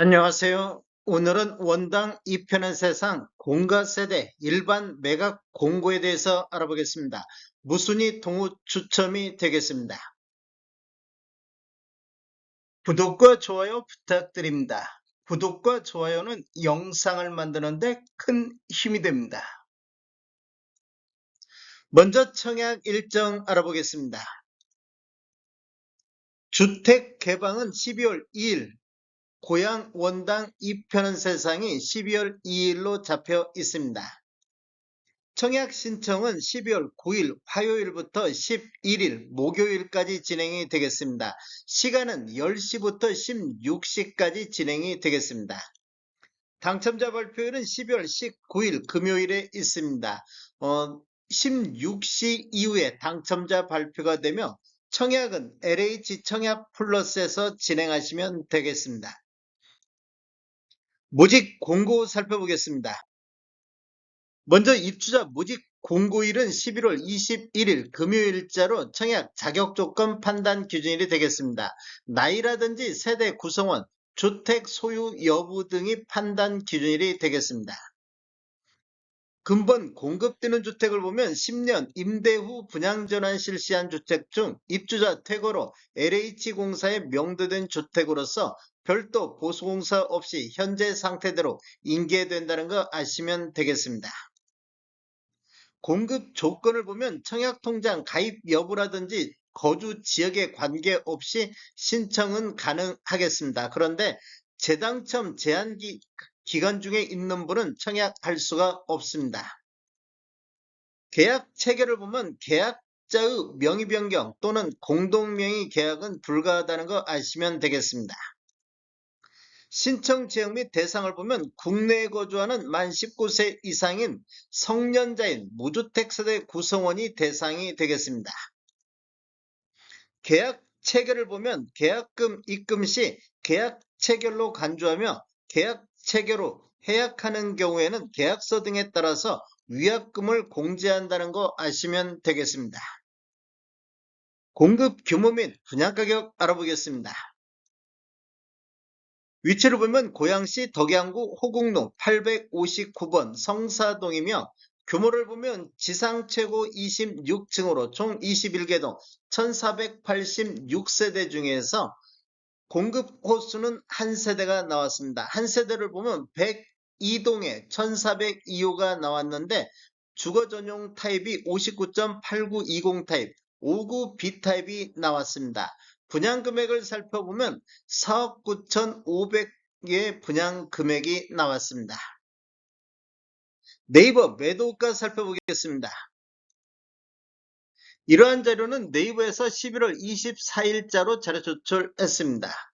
안녕하세요. 오늘은 원당 2편의 세상 공가세대 일반 매각 공고에 대해서 알아보겠습니다. 무순위 동호 추첨이 되겠습니다. 구독과 좋아요 부탁드립니다. 구독과 좋아요는 영상을 만드는데 큰 힘이 됩니다. 먼저 청약 일정 알아보겠습니다. 주택 개방은 12월 2일, 고향 원당 2편은 세상이 12월 2일로 잡혀 있습니다. 청약 신청은 12월 9일 화요일부터 11일 목요일까지 진행이 되겠습니다. 시간은 10시부터 16시까지 진행이 되겠습니다. 당첨자 발표일은 12월 19일 금요일에 있습니다. 어, 16시 이후에 당첨자 발표가 되며 청약은 LH 청약 플러스에서 진행하시면 되겠습니다. 모집 공고 살펴보겠습니다. 먼저 입주자 모집 공고일은 11월 21일 금요일자로 청약 자격 조건 판단 기준일이 되겠습니다. 나이라든지 세대 구성원, 주택 소유 여부 등이 판단 기준일이 되겠습니다. 근본 공급되는 주택을 보면 10년 임대 후 분양 전환 실시한 주택 중 입주자 퇴거로 LH공사에 명도된 주택으로서 별도 보수공사 없이 현재 상태대로 인계된다는 거 아시면 되겠습니다. 공급 조건을 보면 청약통장 가입 여부라든지 거주 지역에 관계없이 신청은 가능하겠습니다. 그런데 재당첨 제한 기, 기간 중에 있는 분은 청약할 수가 없습니다. 계약 체결을 보면 계약자의 명의 변경 또는 공동명의 계약은 불가하다는 거 아시면 되겠습니다. 신청 지역 및 대상을 보면 국내에 거주하는 만 19세 이상인 성년자인 무주택 세대 구성원이 대상이 되겠습니다. 계약 체결을 보면 계약금 입금 시 계약 체결로 간주하며 계약 체결 후 해약하는 경우에는 계약서 등에 따라서 위약금을 공제한다는 거 아시면 되겠습니다. 공급 규모 및 분양가격 알아보겠습니다. 위치를 보면 고양시 덕양구 호국로 859번 성사동이며 규모를 보면 지상 최고 26층으로 총 21개동 1486세대 중에서 공급 호수는 한 세대가 나왔습니다. 한 세대를 보면 102동에 1402호가 나왔는데 주거 전용 타입이 59.8920 타입, 59B 타입이 나왔습니다. 분양 금액을 살펴보면 4억 9,500의 분양 금액이 나왔습니다. 네이버 매도가 살펴보겠습니다. 이러한 자료는 네이버에서 11월 24일자로 자료 조출했습니다.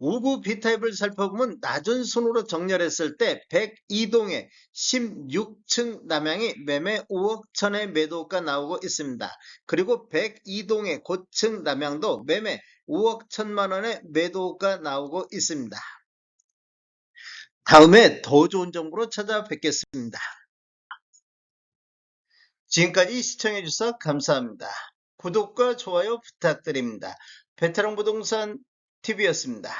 5구 B타입을 살펴보면 낮은 순으로 정렬했을 때 102동에 16층 남향이 매매 5억 천의 매도가 나오고 있습니다. 그리고 102동의 고층 남향도 매매 5억 천만 원의 매도가 나오고 있습니다. 다음에 더 좋은 정보로 찾아뵙겠습니다. 지금까지 시청해주셔서 감사합니다. 구독과 좋아요 부탁드립니다. 베테랑 부동산 TV였습니다.